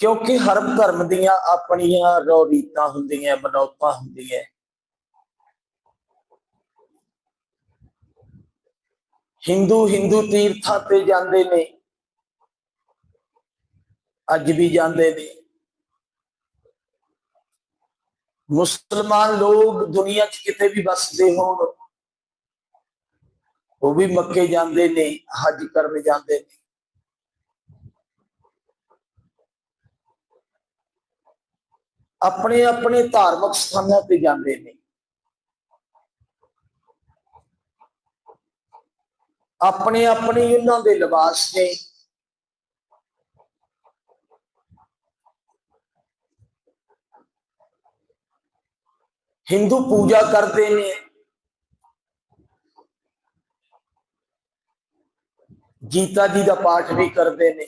ਕਿਉਂਕਿ ਹਰ ਧਰਮ ਦੀਆਂ ਆਪਣੀਆਂ ਰੋ ਹੁੰਦੀਆਂ ਮਨੌਤਾਂ ਹੁੰਦੀਆਂ। ਹਿੰਦੂ ਹਿੰਦੂ ਤੀਰਥਾਂ ਤੇ ਜਾਂਦੇ ਨੇ। ਅੱਜ ਵੀ ਜਾਂਦੇ ਨੇ। ਮੁਸਲਮਾਨ ਲੋਕ ਦੁਨੀਆ 'ਚ ਕਿਤੇ ਵੀ ਵਸਦੇ ਹੋਣ, ਉਹ ਵੀ ਮੱਕੇ ਜਾਂਦੇ ਨੇ, ਹਜ ਕਰਨ ਜਾਂਦੇ ਨੇ। ਆਪਣੇ ਆਪਣੇ ਧਾਰਮਿਕ ਸਥਾਨਾਂ ਤੇ ਜਾਂਦੇ ਨੇ। ਆਪਣੇ ਆਪਣੇ ਉਹਨਾਂ ਦੇ ਲਿਬਾਸ ਨੇ। ਹਿੰਦੂ ਪੂਜਾ ਕਰਦੇ ਨੇ। ਗੀਤਾ ਜੀ ਦਾ ਪਾਠ ਵੀ ਕਰਦੇ ਨੇ।